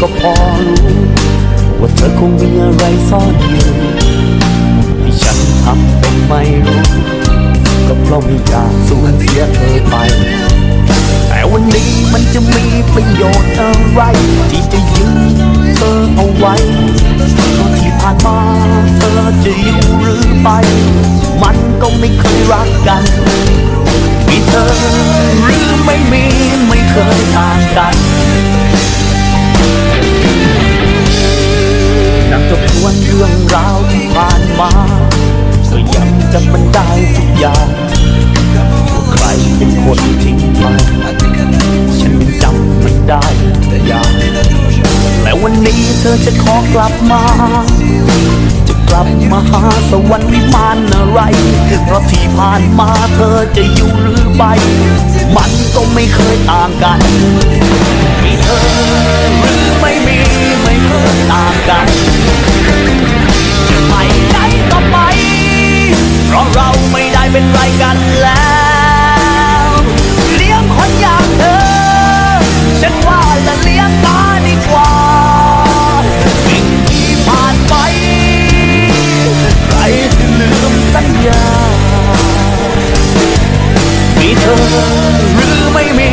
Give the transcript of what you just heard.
ก็พอรู้ว่าเธอคงมีอะไรซ่อนอยู่ที่ฉันทำเป็นไม่รู้ก็เพราะไม่อยากสูญเสียเธอไป แต่วันนี้มันจะมีประโยชน์อะไร ที่จะยืมเธอเอาไว้เพราะที่ผ่านมาเธอจะอยู่หรือไป มันก็ไม่เคยรักกันมีเธอหรือไม่มีไม่ีเธอจะขอกลับมา จะกลับมาหาสวรรค์วิมานอะไร เพราะที่ผ่านมาเธอจะอยู่หรือไป มันก็ไม่เคยต่างกัน มีเธอหรือไม่มีไม่เคยต่างกันไปไหนก็ไป เพราะเราไม่ได้เป็นไรกันแล้ว หรือไม่มี